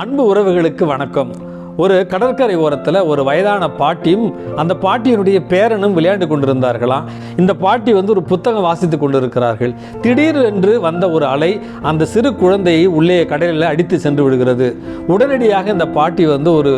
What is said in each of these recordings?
அன்பு உறவுகளுக்கு வணக்கம். ஒரு கடற்கரை ஓரத்தில் ஒரு வயதான பாட்டியும் அந்த பாட்டியினுடைய பேரனும் விளையாண்டு கொண்டிருந்தார்களாம் இந்த பாட்டி வந்து ஒரு புத்தகம் வாசித்து கொண்டிருக்கிறார்கள். திடீரென்று வந்த ஒரு அலை அந்த சிறு குழந்தையை உள்ளே கடலில் அடித்து சென்று விடுகிறது. உடனடியாக இந்த பாட்டி வந்து ஒரு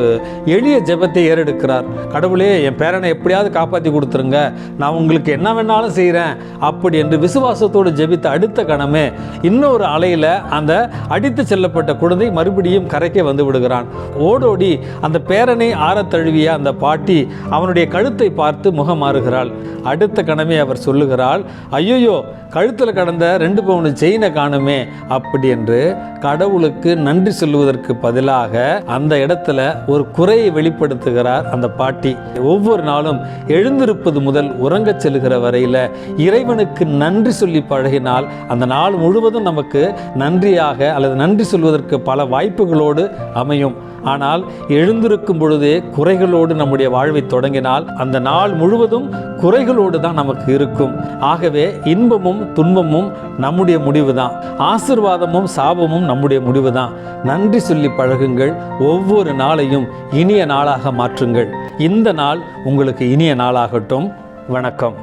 எளிய ஜெபத்தை ஏறெடுக்கிறார். கடவுளே என் பேரனை எப்படியாவது காப்பாற்றி கொடுத்துருங்க. நான் உங்களுக்கு என்ன வேணாலும் செய்கிறேன் அப்படி என்று விசுவாசத்தோடு ஜெபித்த அடுத்த கணமே இன்னொரு அலையில் அந்த அடித்து செல்லப்பட்ட குழந்தை மறுபடியும் கரைக்கே வந்து விடுகிறான். ஓடோடி அந்த பேரனை ஆறத் தழுவிய அந்த பாட்டி அவனுடைய கழுத்தை பார்த்து முகம் மாறுகிறாள். அடுத்த கணமே அவர் சொல்லுகிறாள் ஐயோயோ கழுத்தில் கடந்த ரெண்டு பவுன் செயினை காணுமே அப்படி என்று கடவுளுக்கு நன்றி சொல்லுவதற்கு பதிலாக அந்த இடத்துல ஒரு குறையை வெளிப்படுத்துகிறார் அந்த பாட்டி. ஒவ்வொரு நாளும் எழுந்திருப்பது முதல் உறங்கச் செல்கிற வரையில் இறைவனுக்கு நன்றி சொல்லி பழகினால் அந்த நாள் முழுவதும் நமக்கு நன்றியாக அல்லது நன்றி சொல்வதற்கு பல வாய்ப்புகளோடு அமையும். ஆனால் எழுந்திருக்கும் பொழுதே குறைகளோடு நம்முடைய வாழ்வை தொடங்கினால் அந்த நாள் முழுவதும் குறைகளோடு தான் நமக்கு இருக்கும். ஆகவே இன்பமும் துன்பமும் நம்முடைய முடிவு தான் ஆசிர்வாதமும் சாபமும் நம்முடைய முடிவு தான் நன்றி சொல்லி பழகுங்கள். ஒவ்வொரு நாளையும் இனிய நாளாக மாற்றுங்கள். இந்த நாள் உங்களுக்கு இனிய நாளாகட்டும். வணக்கம்.